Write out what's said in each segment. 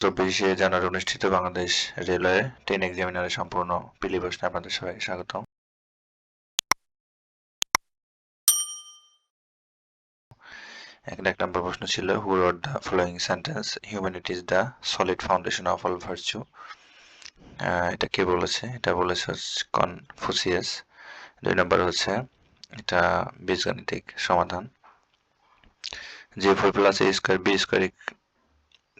চব্বিশে জানুয়ারি অনুষ্ঠিত Bangladesh railway train এক্সামিনারের সম্পূর্ণ পিলি আপনাদের সবাইকে স্বাগত। এখানে এক নম্বর প্রশ্ন ছিল who wrote the following sentence humanity is the solid foundation of all virtue এটা কে বলেছে? এটা বলেছে কনফুসিয়াস দুই নম্বর হচ্ছে, এটা বীজগাণিতিক সমাধান। যে four plus A square B square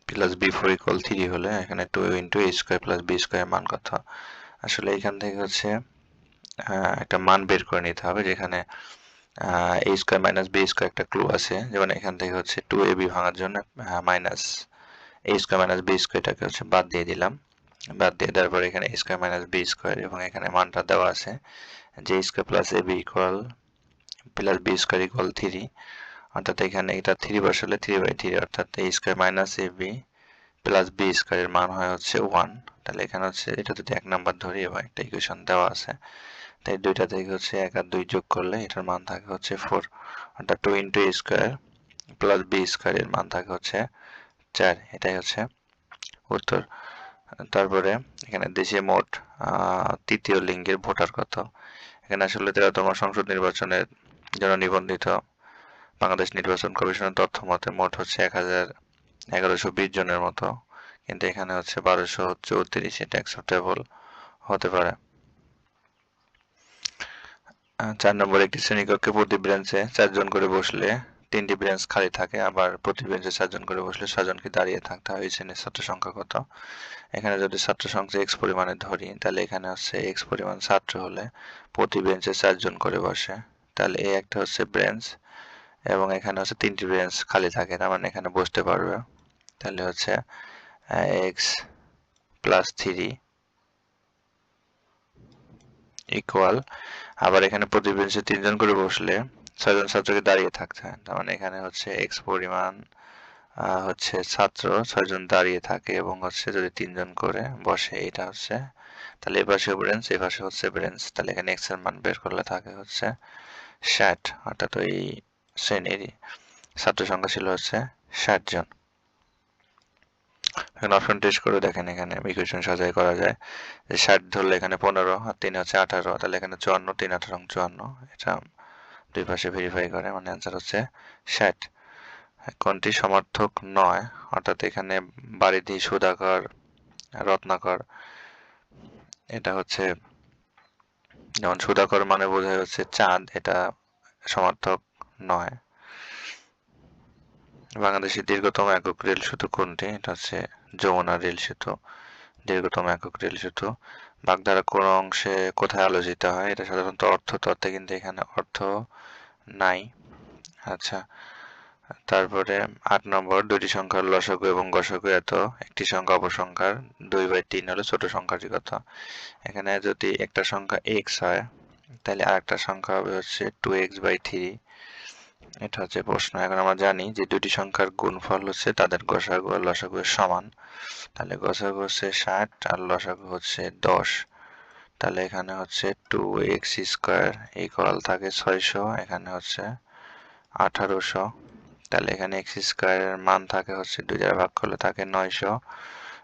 plus B four equal three হলে এখানে two into A square plus B square মান কত আসলে এখান থেকে হচ্ছে একটা মান বের করে নিতে হবে যেখানে A square minus B square একটা ক্লু আছে। যেমন এখান থেকে হচ্ছে টু এ বি ভাঙার জন্য minus A square minus B স্কোয়ারটাকে হচ্ছে বাদ দিয়ে দিলাম। বাদ দিয়ে দেওয়ার পর এখানে A square minus B square এবং এখানে মানটা দেওয়া আছে। যে square plus A B equal plus B square equal three অর্থাৎ এখানে এটা থ্রি বসালে থ্রি বাই থ্রি অর্থাৎ A square minus A B plus B স্কোয়ারের মান হয় হচ্ছে ওয়ান তাহলে এখানে হচ্ছে, এটা যদি এক নাম্বার ধরি এবং একটা ইকুয়েশন দেওয়া আছে। তাই দুইটা থেকে হচ্ছে এক আর দুই যোগ করলে এটার মান থাকে হচ্ছে ফোর অর্থাৎ two into square plus B স্কোয়ারের মান থাকে হচ্ছে চার। এটাই হচ্ছে উত্তর। তারপরে এখানে দেশে মোট তৃতীয় লিঙ্গের ভোটার কত? এখানে আসলে তেরোতম সংসদ নির্বাচনের জন্য নিবন্ধিত। বাংলাদেশ নির্বাচন কমিশনের তথ্য মতে মোট হচ্ছে এক হাজার এগারোশো বিশ জনের মতো, কিন্তু এখানে হচ্ছে বারোশো চৌত্রিশ এটা অ্যাকসেপ্টেবল হতে পারে। চার নম্বর একটি শ্রেণীকক্ষে প্রতি ব্রেঞ্চে চারজন করে বসলে তিনটি ব্রেঞ্চ খালি থাকে, আবার প্রতি ব্রেঞ্চে চারজন করে বসলে ছজনকে দাঁড়িয়ে থাকতে হয় শ্রেণির ছাত্র সংখ্যা কত? এখানে যদি ছাত্র সংখ্যা এক্স পরিমাণে ধরি, তাহলে এখানে হচ্ছে এক্স পরিমাণ ছাত্র হলে প্রতি ব্রেঞ্চে চারজন করে বসে, তাহলে এই একটা হচ্ছে ব্রেঞ্চ এবং এখানে হচ্ছে তিনটি ব্রেঞ্চ খালি থাকে, তার মানে এখানে বসতে পারবে। তাহলে হচ্ছে এক্স প্লাস থ্রি ইকুয়াল আবার এখানে প্রতি বেঞ্চে তিনজন করে বসলে ছয়জন ছাত্রকে দাঁড়িয়ে থাকতে হয় তার মানে এখানে হচ্ছে এক্স পরিমাণ হচ্ছে ছাত্র ছয়জন দাঁড়িয়ে থাকে এবং হচ্ছে যদি তিনজন করে বসে, এটা হচ্ছে, তাহলে এ পাশে ব্রেঞ্চ এ পাশে হচ্ছে ব্রেঞ্চ তাহলে এখানে এক্সের মান বের করলে থাকে হচ্ছে ষাট। অর্থাৎ ওই শ্রেণির ছাত্র সংখ্যা ছিল হচ্ছে ষাট জন। এখন অপশন টেস্ট করে দেখেন এখানে ইকুয়েশন সাজাই করা যায়। যে ষাট ধরলে এখানে পনেরো আর তিন হচ্ছে আঠারো, তাহলে এখানে চুয়ান্ন, তিন আঠারো চুয়ান্ন। এটা দুই পাশে ভেরিফাই করে মানে অ্যান্সার হচ্ছে ষাট। কোনটি সমর্থক নয়? অর্থাৎ এখানে বাড়িতে সুধাকর, রত্নাকর, এটা হচ্ছে, যেমন সুধাকর মানে বোঝায় হচ্ছে চাঁদ, এটা সমর্থক নয়। বাংলাদেশের দীর্ঘতম একক রেল সেতু কোনটি? এটা হচ্ছে যমুনা রেল সেতু। দীর্ঘতম একক রেল সেতু। বাগধারা কোন অংশে কোথায় আলোচিত হয়? এটা সাধারণত অর্থ তত্ত্বে, কিন্তু এখানে অর্থ নাই। আচ্ছা তারপরে আট নম্বর দুটি সংখ্যার লসগু এবং গসগু। এত একটি সংখ্যা অপসংখ্যার দুই বাই তিন হলো ছোট সংখ্যাটি কত এখানে যদি একটা সংখ্যা এক্স হয়, তাহলে আরেকটা সংখ্যা হবে হচ্ছে টু এক্স বাই থ্রি এটা হচ্ছে প্রশ্ন। এখন আমরা জানি যে দুটি সংখ্যার গুণফল হচ্ছে তাদের গসাগু আর লসাগু সমান। তাহলে গসাগু হচ্ছে ষাট আর লসাগু হচ্ছে দশ। তাহলে এখানে হচ্ছে টু এক্স স্কোয়ার ইকুয়াল থাকে ছয়শো, এখানে হচ্ছে আঠারোশো। তাহলে এখানে এক্স স্কোয়ারের মান থাকে হচ্ছে দুই দ্বারা ভাগ করলে থাকে নয়শো।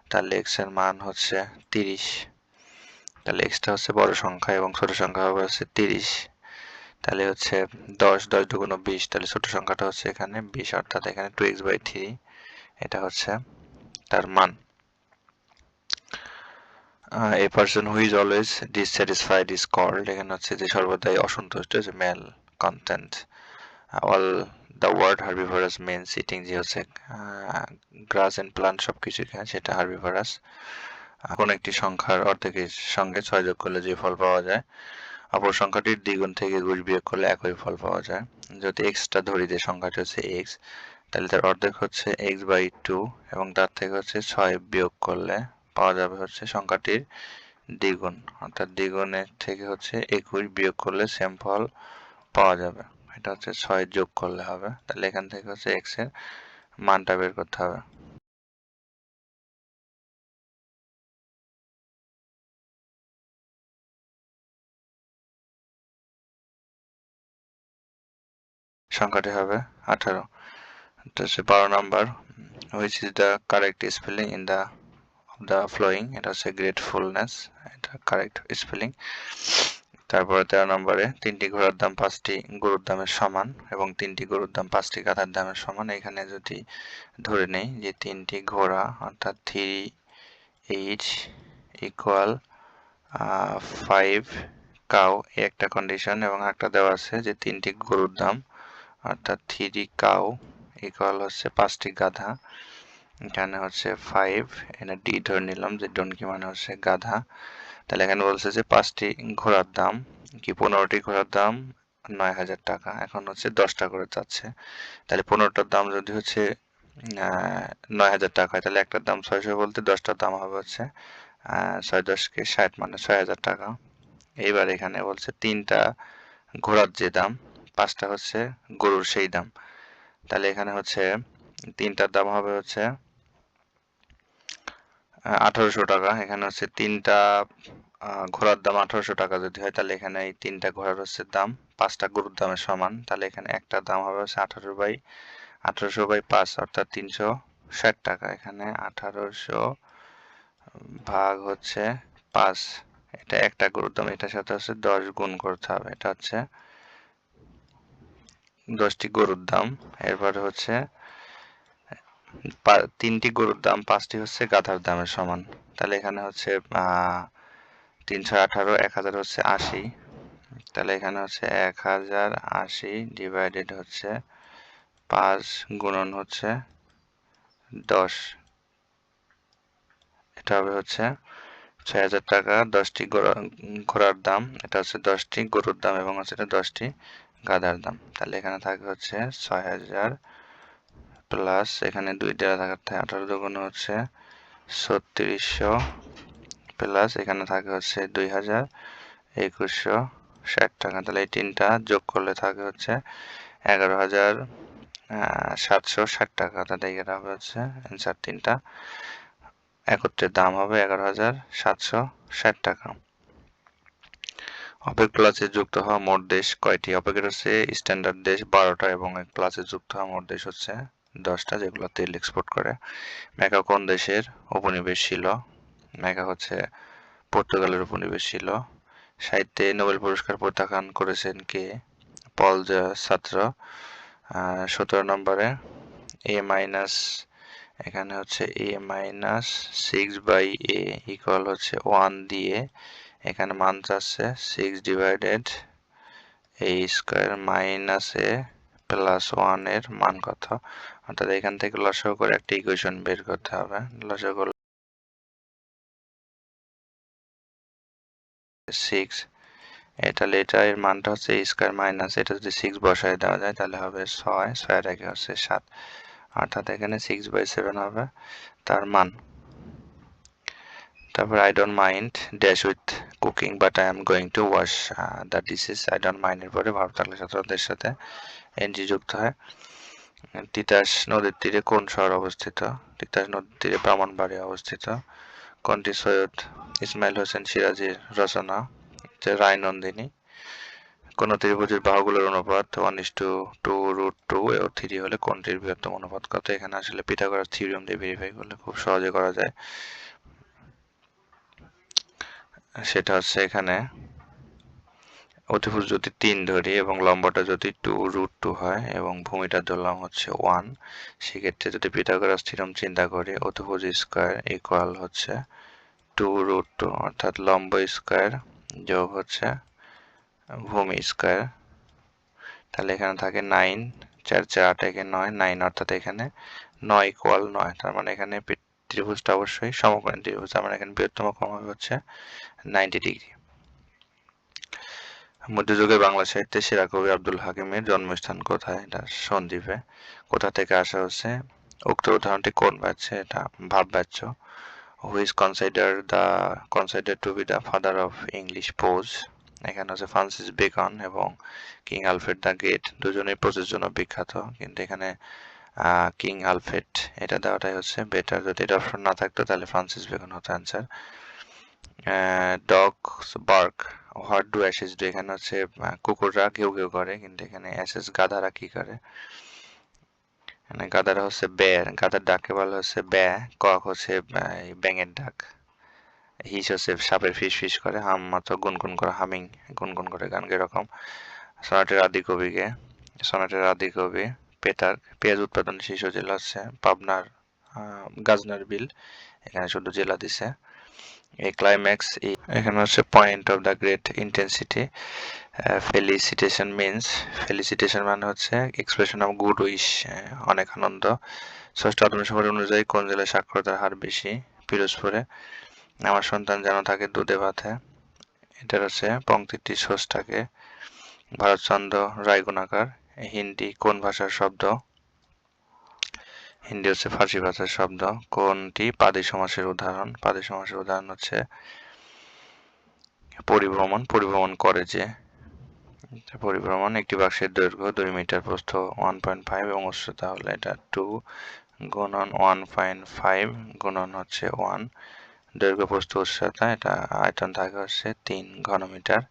তাহলে এক্সের মান হচ্ছে তিরিশ। তাহলে এক্সটা হচ্ছে বড় সংখ্যা এবং ছোট সংখ্যা হবে হচ্ছে তিরিশ। তাহলে হচ্ছে দশ দশ দুগুণ বিশ, তাহলে ছোট সংখ্যাটা হচ্ছে এখানে বিশ, অর্থাৎ এখানে টু এক্স বাই থ্রি এটা হচ্ছে তার মান। A person who is always dissatisfied is called এখানে হচ্ছে যে সর্বদাই অসন্তুষ্ট, যে male content all the word herbivorous means sitting যে হচ্ছে গ্রাস এন্ড প্লান্ট সব কিছু সেটা হার্বিভারাস কোন একটি সংখ্যার অর্ধেকের সঙ্গে ছয় যোগ করলে যে ফল পাওয়া যায় অপর সংখ্যাটির দ্বিগুণ থেকে গুণ বিয়োগ করলে একই ফল পাওয়া যায়। যদি এক্সটা ধরি যে সংখ্যাটি হচ্ছে এক্স তাহলে তার অর্ধেক হচ্ছে এক্স বাই টু এবং তার থেকে হচ্ছে ছয় বিয়োগ করলে পাওয়া যাবে হচ্ছে সংখ্যাটির দ্বিগুণ। অর্থাৎ দ্বিগুণের থেকে হচ্ছে একুশ বিয়োগ করলে সেম ফল পাওয়া যাবে। এটা হচ্ছে ছয় যোগ করলে হবে। তাহলে এখান থেকে হচ্ছে এক্সের মানটা বের করতে হবে। সংখ্যাটি হবে আঠারো। হচ্ছে বারো number, which is the correct spelling in the the flowing, এটা হচ্ছে গ্রেটফুলনেস এটা কারেক্ট স্পেলিং তারপরে তেরো নম্বরে, তিনটি ঘোড়ার দাম পাঁচটি গরুর দামের সমান এবং তিনটি গরুর দাম পাঁচটি গাধার দামের সমান। এখানে যদি ধরে নেই যে তিনটি ঘোড়া, অর্থাৎ three H equal five cow একটা কন্ডিশন এবং একটা দেওয়া আছে যে তিনটি গরুর দাম অর্থাৎ থ্রি কাউ ইকুয়াল হচ্ছে পাঁচটি গাধা। এখানে হচ্ছে ফাইভ এখানে ডি ধরে নিলাম যে ডনকি মানে হচ্ছে গাধা। তাহলে এখানে বলছে যে পাঁচটি ঘোড়ার দাম, কি পনেরোটি ঘোড়ার দাম? নয় হাজার টাকা। এখন হচ্ছে দশটা করে যাচ্ছে। তাহলে পনেরোটার দাম যদি হচ্ছে নয় হাজার টাকা হয়, তাহলে একটার দাম ছয়শো বলতে দশটার দাম হবে হচ্ছে ছয় দশকে ষাট মানে ছয় হাজার টাকা। এইবার এখানে বলছে তিনটা ঘোড়ার যে দাম পাঁচটা হচ্ছে গরুর সেই দাম। তাহলে এখানে হচ্ছে তিনটার দাম হবে হচ্ছে আঠারোশো টাকা। এখানে হচ্ছে তিনটা ঘোড়ার দাম আঠারোশো টাকা যদি হয়, তাহলে এখানে এই তিনটা ঘোড়ার হচ্ছে দাম পাঁচটা গরুর দামের সমান। তাহলে এখানে একটা দাম হবে হচ্ছে আঠারো বাই, আঠারোশো বাই পাঁচ, অর্থাৎ তিনশো ষাট টাকা। এখানে আঠারোশো ভাগ হচ্ছে পাঁচ। এটা একটা গরুর দাম, এটার সাথে হচ্ছে দশ গুণ করতে হবে। এটা হচ্ছে দশটি গরুর দাম। এরপরে হচ্ছে তিনটি গরুর দাম, পাঁচটি হচ্ছে গাধার দামের সমান। তাহলে এখানে হচ্ছে তিনশো আঠারো, এক হাজার হচ্ছে আশি। তাহলে এখানে হচ্ছে এক হাজার আশি ডিভাইডেড হচ্ছে পাঁচ গুণন হচ্ছে দশ। এটা হবে হচ্ছে ছয় হাজার টাকা, দশটি ঘোড়ার দাম। এটা হচ্ছে দশটি গরুর দাম এবং হচ্ছে এটা দশটি গাধার দাম। তাহলে এখানে থাকে হচ্ছে ছয় হাজার প্লাস এখানে দুই দেওয়া থাকার থাকে, আঠারো দুগুণ হচ্ছে ছত্রিশশো প্লাস এখানে থাকে হচ্ছে দুই হাজার একুশশো ষাট টাকা। তাহলে এই তিনটা যোগ করলে থাকে হচ্ছে এগারো হাজার সাতশো ষাট টাকা। তাহলে এটা হবে হচ্ছে অ্যান্সার তিনটা। একত্রের দাম হবে এগারো হাজার সাতশো ষাট টাকা। অপেক প্লাসে যুক্ত হওয়া মোট দেশ কয়টি? অপেকের হচ্ছে স্ট্যান্ডার্ড দেশ বারোটা এবং এক প্লাসে যুক্ত হওয়া মোট দেশ হচ্ছে দশটা, যেগুলো তেল এক্সপোর্ট করে। মেকা কোন দেশের উপনিবেশ ছিল? মেকা হচ্ছে পর্তুগালের উপনিবেশ ছিল। সাহিত্যে নোবেল পুরস্কার প্রত্যাখ্যান করেছেন কে? পল ছাত্র সতেরো নম্বরে এ মাইনাস, এখানে হচ্ছে A minus six by A equal হচ্ছে ওয়ান দিয়ে এখানে মান চাচ্ছে six divided A square minus A plus ওয়ানের মান কত? অর্থাৎ এখান থেকে লসাগু করে একটা ইকুয়েশন বের করতে হবে। লসাগু সিক্স এটা এটা এর মানটা হচ্ছে স্কোয়ার মাইনাস এটা যদি সিক্স বসায় দেওয়া যায় তাহলে হবে ছয়, ছয়ের আগে হচ্ছে সাত। অর্থাৎ এখানে সিক্স বাই সেভেন হবে, তার মান। তারপর I don't mind dash with cooking but I am going to wash the dishes I don't মাইন্ডের পরে ভাব থাকলে ছাত্রদের সাথে এনজি যুক্ত হয়। তিতাস নদীর তীরে কোন শহর অবস্থিত? তিতাস নদীর তীরে ব্রাহ্মণবাড়ি অবস্থিত। কোনটি সৈয়দ ইসমাইল হোসেন সিরাজির রচনা রায় নন্দিনী। কোন ত্রিভুজের বাহুগুলোর অনুপাত one is to two root two O three হলে কোনটির বৃহত্তম অনুপাত কত? এখানে আসলে পিথাগোরাস থিওরিয়াম দিয়ে ভেরিফাই করলে খুব সহজে করা যায়। সেটা হচ্ছে এখানে অতিভুজ যদি তিন ধরি এবং লম্বাটা যদি টু রুট টু হয় এবং ভূমিটা ধরলাম হচ্ছে ওয়ান, সেক্ষেত্রে যদি পিথাগোরাস থিওরাম চিন্তা করি, অতিভুজ স্কোয়ার ইকুয়াল হচ্ছে টু রুট টু, অর্থাৎ লম্ব স্কোয়ার যোগ হচ্ছে ভূমি স্কোয়ার। তাহলে এখানে থাকে নাইন, চার চার আট একে নয়, নাইন অর্থাৎ এখানে নয় ইকুয়াল নয়, তার মানে এখানে ত্রিভুজটা অবশ্যই সমকোণী ত্রিভুজ, তার মানে এখানে বৃহত্তম কোণ হবে হচ্ছে নাইনটি ডিগ্রি মধ্যযুগের বাংলা সাহিত্যে সেরা কবি আব্দুল হাকিমের জন্মস্থান কোথায়? এটা সন্দ্বীপে। কোথা থেকে আসা হচ্ছে? উক্ত উদাহরণটি কোন বাচ্চা এটা ভাব বাচ্য who is consider the consider to be the father of English prose এখানে হচ্ছে ফ্রান্সিস বেকন এবং কিং আলফ্রেড দ্য গেট দুজনেই পোজের জন্য বিখ্যাত কিন্তু এখানে কিং আলফ্রেড। এটা দেওয়াটাই হচ্ছে বেটার যদি এটা অপশন না থাকতো, তাহলে ফ্রান্সিস বেকন হতো answer dog bark, what do asses do? এখানে হচ্ছে কুকুররা কেউ কেউ করে, কিন্তু এখানে অ্যাশেস গাধারা কি করে? এখানে গাদার হচ্ছে বের গাদার ডাককে বলা হচ্ছে ব্যা কক হচ্ছে ব্যাঙের ডাক। হিস হচ্ছে সাপের ফিস ফিস করে, হাম মাত্র গুনগুন করে, হামিং গুনগুন করে গান এরকম। সনাটের আদি কবিকে সনাটের আদি কবি পেতার পেঁয়াজ উৎপাদন শীর্ষ জেলা হচ্ছে পাবনার গাজনার বিল। এখানে শুধু জেলা দিছে। এই ক্লাইম্যাক্স এখানে হচ্ছে point of the great intensity felicitation means felicitation মানে হচ্ছে এক্সপ্রেশন অফ গুড উইশ অনেক আনন্দ। ষষ্ঠ সমাজ অনুযায়ী কোন জেলায় সাক্ষরতার হার বেশি? পিরোজপুরে। আমার সন্তান যেন থাকে দুধে ভাতে। এটার হচ্ছে পঙ্ক্তিটি ষষ্ঠাকে। ভারতচন্দ্র রায়গুণাকার। হিন্দি কোন ভাষার শব্দ? হিন্দি হচ্ছে ফার্সি ভাষার শব্দ। কোনটি? পাদি সমাসের উদাহরণ। পাদি সমাসের উদাহরণ হচ্ছে পরিভ্রমণ। পরিভ্রমণ করে যে। পরিভ্রমণ, একটি বাক্সের দৈর্ঘ্য দুই মিটার প্রস্থ ওয়ান পয়েন্ট ফাইভ এবং উচ্চতা হলে এটা টু গুণন ওয়ান পয়েন্ট ফাইভ গুণন হচ্ছে ওয়ান দৈর্ঘ্য, প্রস্থ, উচ্চতা, এটা আয়তন থাকে হচ্ছে তিন ঘনমিটার।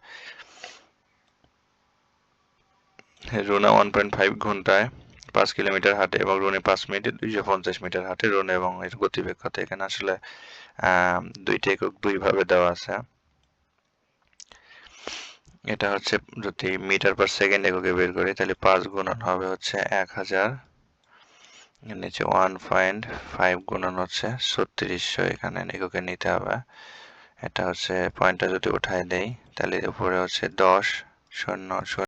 রুনা ওয়ান পয়েন্ট ফাইভ ঘন্টায় পাঁচ কিলোমিটার হাঁটে এবং রুনে পাঁচ মিনিটে দুইশো পঞ্চাশ মিটার হাঁটে। রুন এবং এর গতিবেগতা এখানে আসলে দুইটা একক দুইভাবে দেওয়া আছে। এটা হচ্ছে যদি মিটার পার সেকেন্ড এককে বের করি, তাহলে পাঁচ গুণন হবে হচ্ছে এক হাজার। নিচে ওয়ান পয়েন্ট ফাইভ গুণন হচ্ছে ছত্রিশশো, এখানে এককে নিতে হবে। এটা হচ্ছে পয়েন্টটা যদি উঠাই দেই, তাহলে উপরে হচ্ছে দশ, শূন্য শূন্য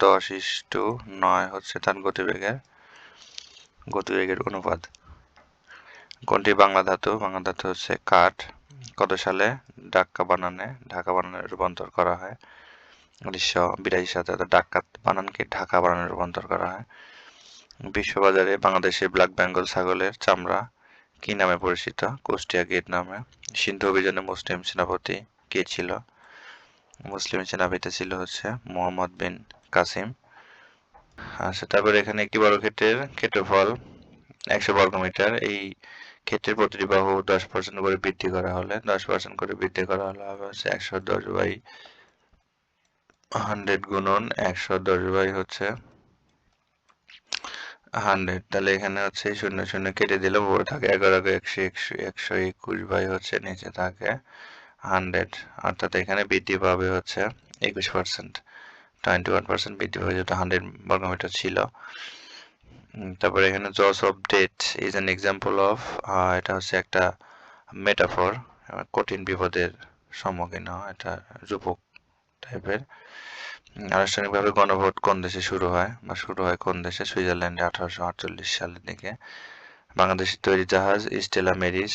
দশ ইস টু নয় হচ্ছে তার গতিবেগের গতিবেগের অনুপাত। কোনটি বাংলা ধাতু? বাংলা ধাতু হচ্ছে কাঠ। কত সালে ডাক্কা বানানে? ঢাকা বানানে রূপান্তর করা হয়। উনিশশো বিরাশি সালে ডাক্কা বানানকে ঢাকা বানানে রূপান্তর করা হয়। বিশ্ববাজারে বাংলাদেশে ব্ল্যাক বেঙ্গল ছাগলের চামড়া কি নামে পরিচিত? কুষ্টিয়া গেট নামে সিন্ধু অভিযানে মুসলিম সেনাপতি কে ছিল? মুসলিম সেনাপতি ছিল হচ্ছে মোহাম্মদ বিন কাসিম। আচ্ছা তারপর এখানে একটি বর্গক্ষেত্রের ক্ষেত্রফল, একশো বর্গমিটার এই ক্ষেত্রের প্রতিটি বাহু দশ পার্সেন্ট করে বৃদ্ধি করা হলে, দশ পার্সেন্ট করে বৃদ্ধি করা হলে হবে হচ্ছে একশো দশ বাই হান্ড্রেড গুণন একশো দশ বাই হচ্ছে হান্ড্রেড তাহলে এখানে হচ্ছে শূন্য শূন্য কেটে দিলে উপরে থাকে এগারো, একশো একশো একশো একুশ বাই হচ্ছে নিচে থাকে। হান্ড্রেড, অর্থাৎ এখানে বৃদ্ধি পাবে হচ্ছে একুশ পার্সেন্ট। টোয়েন্টি ওয়ান পার্সেন্ট বৃদ্ধি পাবে যেটা হান্ড্রেড বর্গমিটার ছিল। তারপরে এখানে jaws of death is an example of এটা হচ্ছে একটা মেটাফর কঠিন বিপদের সম্মুখীন হওয়া, এটা রূপক টাইপের আনুষ্ঠানিকভাবে গণভোট কোন দেশে শুরু হয় বা শুরু হয় কোন দেশে? সুইজারল্যান্ডে আঠারোশো আটচল্লিশ সালের দিকে। বাংলাদেশের তৈরি জাহাজ স্টেলা মেরিস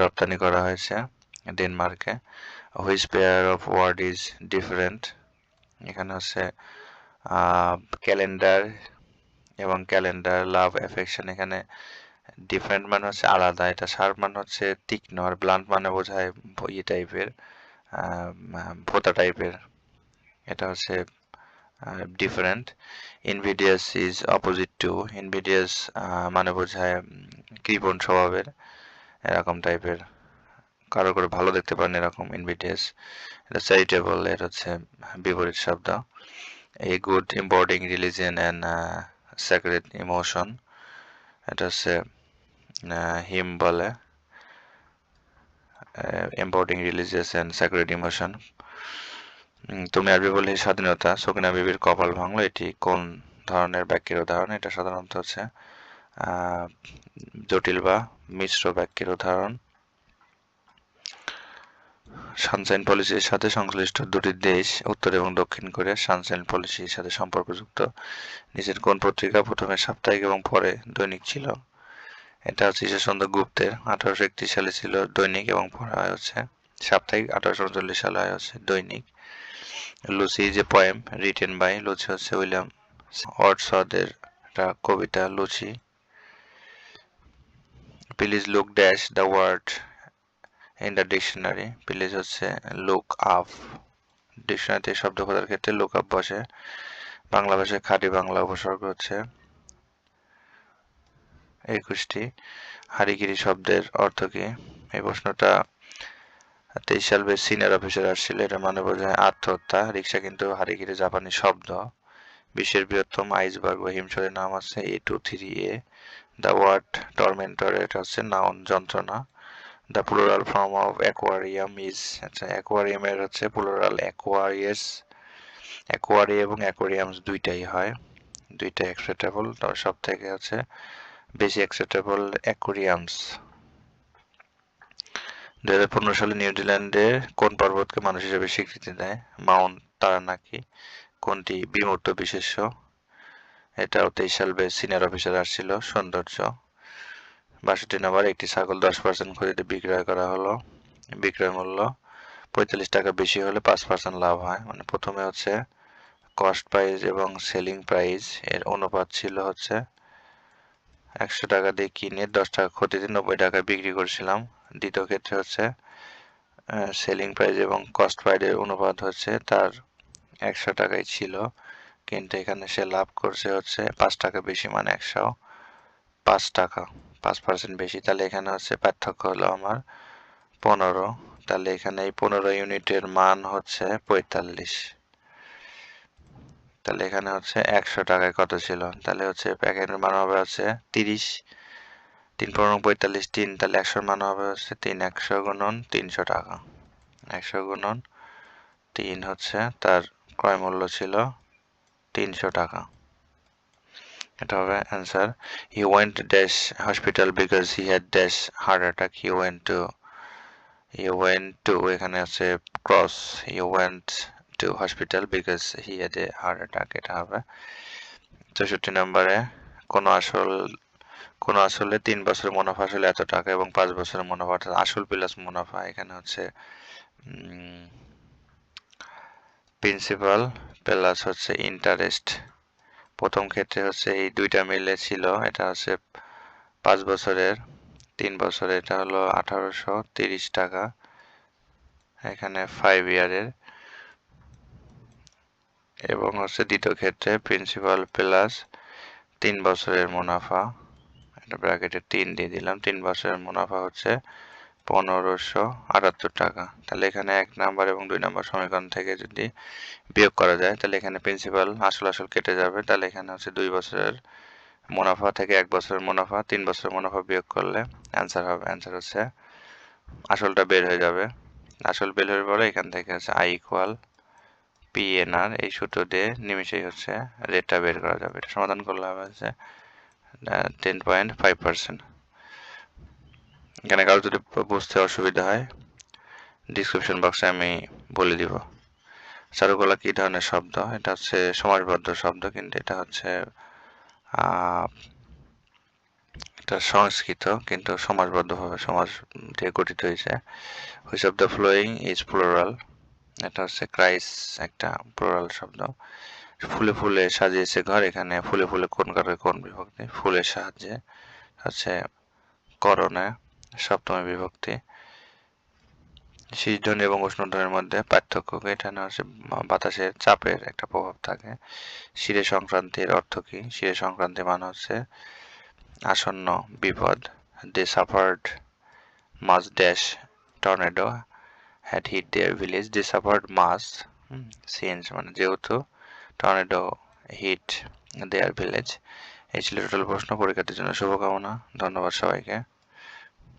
রপ্তানি করা হয়েছে। ডেনমার্কে which pair of word is different এখানে হচ্ছে ক্যালেন্ডার এবং ক্যালেন্ডার লাভ অ্যাফেকশন এখানে ডিফারেন্ট মানে হচ্ছে আলাদা। এটা শার্প মানে হচ্ছে তীক্ষ্ণ আর ব্লান্ট মানে বোঝায় ইয়ে টাইপের ভোতা টাইপের এটা হচ্ছে different invidious is opposite to invidious মানে বোঝায় কৃপণ স্বভাবের, এরকম টাইপের কারও করে ভালো দেখতে পারেন এরকম ইনভিডিয়াস এটা চ্যারিটেবল এটা হচ্ছে বিপরীত শব্দ। A good importing religion and sacred emotion এটা হচ্ছে হিম বলে। Importing religious and sacred emotion তুমি আরবি বলে স্বাধীনতা, সকিনা বিবির কপাল ভাঙলো, এটি কোন ধরনের বাক্যের উদাহরণ? এটা সাধারণত হচ্ছে জটিল বা মিশ্র বাক্যের উদাহরণ। সানশাইন পলিসির সাথে সংশ্লিষ্ট দুটি দেশ, উত্তর এবং দক্ষিণ কোরিয়া সানশাইন পলিসির সাথে সম্পর্কযুক্ত। নিচের কোন পত্রিকা প্রথমে সাপ্তাহিক এবং পরে দৈনিক ছিল? এটা হচ্ছে ঈশ্বরচন্দ্র গুপ্তের। আঠারোশো একত্রিশ সালে ছিল দৈনিক এবং পরে হয় হচ্ছে। সাপ্তাহিক আঠারোশো উনচল্লিশ সালে হয় হচ্ছে দৈনিক। লুসি যে পয়েম রিটেন বাই লুচি হচ্ছে উইলিয়াম একটা কবিতা Lucy please look dash the word in the dictionary please হচ্ছে লুক আপ ডিকশনারিতে শব্দ খোঁজার ক্ষেত্রে লুক আপ বসে। বাংলা ভাষায় খাঁটি বাংলা উপসর্গ হচ্ছে একুশটি। হারিগিরি শব্দের অর্থ কি? এই প্রশ্নটা তেইশ সাল বেশ সিনিয়র অফিসার আসছিল এটা মানে বোঝায় আত্মহত্যা। রিক্সা কিন্তু হারিগিরি জাপানি শব্দ। বিশ্বের বৃহত্তম আইসবার্গ বা হিমশরের নাম আছে A two three A the word tormentor এটা হচ্ছে নাউন, যন্ত্রণা। The plural form of aquarium is আচ্ছা অ্যাকোয়ারিয়ামের হচ্ছে প্লুরাল অ্যাকোয়ারিয়াস অ্যাকোয়ারি এবং অ্যাকোয়ারিয়ামস দুইটাই হয়। দুইটা অ্যাকসেপ্টেবল তবে সব থেকে হচ্ছে বেশি অ্যাকসেপ্টেবল অ্যাকোয়ারিয়ামস দু হাজার পনেরো সালে নিউজিল্যান্ডে কোন পর্বতকে মানুষ হিসেবে স্বীকৃতি দেয়? মাউন্ট তারানাকি, কোনটি বিমূর্ত বিশেষ্য? এটাও তেইশ সাল বেশ সিনিয়র অফিসার আসছিল, সৌন্দর্য। বাষট্টি নম্বর একটি ছাগল দশ পার্সেন্ট খরিদে বিক্রয় করা হলো। বিক্রয় মূল্য পঁয়তাল্লিশ টাকা বেশি হলে পাঁচ পার্সেন্ট লাভ হয়। মানে প্রথমে হচ্ছে কস্ট প্রাইস এবং সেলিং প্রাইস এর অনুপাত ছিল হচ্ছে একশো টাকা দিয়ে কিনে দশ টাকা ক্ষতিতে নব্বই টাকা বিক্রি করছিলাম। দ্বিতীয় ক্ষেত্রে হচ্ছে সেলিং প্রাইস এবং কস্ট প্রাইসের অনুপাত হচ্ছে তার একশো টাকাই ছিল। কিন্তু এখানে সে লাভ করছে হচ্ছে পাঁচ টাকা বেশি মানে একশো পাঁচ টাকা। পাঁচ পার্সেন্ট বেশি, তাহলে এখানে হচ্ছে পার্থক্য হলো আমার পনেরো। তাহলে এখানে এই পনেরো ইউনিটের মান হচ্ছে পঁয়তাল্লিশ। তাহলে এখানে হচ্ছে একশো টাকায় কত ছিল? তাহলে হচ্ছে প্যাকেটের মান হবে হচ্ছে তিরিশ। তিন পনেরো পঁয়তাল্লিশ তিন, তাহলে একশোর মান হবে হচ্ছে তিন। একশো গুণন তিনশো টাকা। একশো গুণন তিন হচ্ছে তার ক্রয় মূল্য ছিল তিনশো টাকা। এটা হবে answer he went dash hospital because he had dash heart attack he went to he went to এখানে আছে cross he went to hospital because he had a heart attack এটা হবে চৌষট্টি নম্বরে, কোনো আসল, কোনো আসলে তিন বছরের মুনাফা আসলে এত টাকা এবং পাঁচ বছরের মুনাফা আসল প্লাস মুনাফা। এখানে হচ্ছে প্রিন্সিপাল প্লাস হচ্ছে ইন্টারেস্ট প্রথম ক্ষেত্রে হচ্ছে এই দুইটা মিলে ছিল, এটা হচ্ছে পাঁচ বছরের, তিন বছরে এটা হলো আঠারোশো তিরিশ টাকা, এখানে ফাইভ ইয়ারের এবং হচ্ছে দ্বিতীয় ক্ষেত্রে প্রিন্সিপাল প্লাস তিন বছরের মুনাফা, এটা ব্র্যাকেটে তিন দিয়ে দিলাম, তিন বছরের মুনাফা হচ্ছে পনেরোশো আটাত্তর টাকা। তাহলে এখানে এক নাম্বার এবং দুই নাম্বার সমীকরণ থেকে যদি বিয়োগ করা যায়, তাহলে এখানে প্রিন্সিপাল আসল আসল কেটে যাবে। তাহলে এখানে হচ্ছে দুই বছরের মুনাফা থেকে এক বছরের মুনাফা, তিন বছরের মুনাফা বিয়োগ করলে অ্যান্সার হবে। অ্যান্সার হচ্ছে আসলটা বের হয়ে যাবে। আসল বের হয়ে পরে এখান থেকে হচ্ছে আই ইকুয়াল পিএনআর এই সূত্র দিয়ে নিমিশেই হচ্ছে রেটটা বের করা যাবে। এটা সমাধান করলে হবে হচ্ছে টেন পয়েন্ট ফাইভ পার্সেন্ট এখানে কারও যদি বুঝতে অসুবিধা হয় ডিসক্রিপশন বক্সে আমি বলে দিব। চারুকলা কী ধরনের শব্দ? এটা হচ্ছে সমাজবদ্ধ শব্দ, কিন্তু এটা হচ্ছে এটা সংস্কৃত, কিন্তু সমাজবদ্ধভাবে সমাজ দিয়ে গঠিত হয়েছে। Which of the following is plural এটা হচ্ছে ক্রাইস একটা প্লোরাল শব্দ। ফুলে ফুলে সাজিয়েছে ঘর, এখানে ফুলে ফুলে কোন কারণে কোন বিভক্তি? ফুলের সাহায্যে, হচ্ছে করণে সপ্তমী বিভক্তি। শীতধ্বনি এবং উষ্ণধ্বনির মধ্যে পার্থক্য এখানে হচ্ছে বাতাসের চাপের একটা প্রভাব থাকে। শিরে সংক্রান্তির অর্থ কি? শিরে সংক্রান্তি মানে হচ্ছে আসন্ন বিপদ। They suffered much dash tornado had hit their village they suffered much since মানে যেহেতু টর্নেডো হিট দেয়ার ভিলেজ এই ছিল টোটাল প্রশ্ন। পরীক্ষার্থীর জন্য শুভকামনা। ধন্যবাদ সবাইকে।